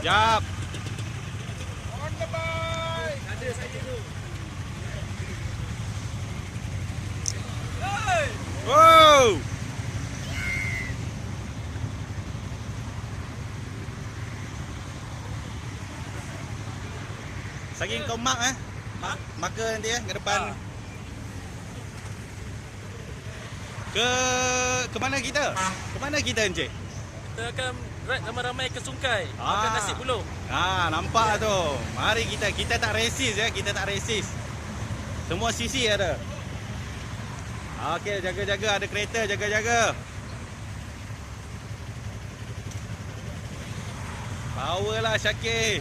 Jap. Wow. Saking kau mark eh. Mark, marker nanti eh ke depan. Ah. Ke ke mana kita? Ke mana kita Encik? Kita akan ride ramai-ramai ke Sungkai. Ah. Makan nasi puluh. Ha, nampak tu. Mari kita kita tak resist ya, kita tak resist. Semua sisi ada. Okey, jaga-jaga ada kereta, jaga-jaga. Power lah Syakir.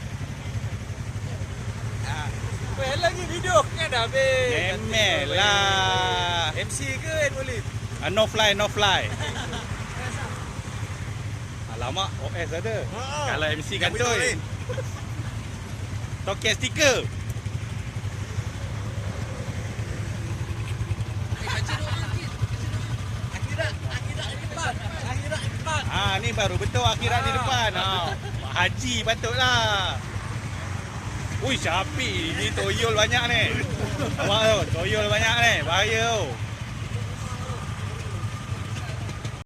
Weh, lagi video kan dah habis. Memel lah. MC ke Edwin? Ah, no fly, no fly. Alamak, OS ada. Ha. Kalau MC kantoi. Lin. Toket stiker. Ah ni baru betul akhirat di depan. Ha. Haji patutlah. Ui Syafiq ni toyol banyak ni. Awak tu, toyol banyak ni. Bahaya tu.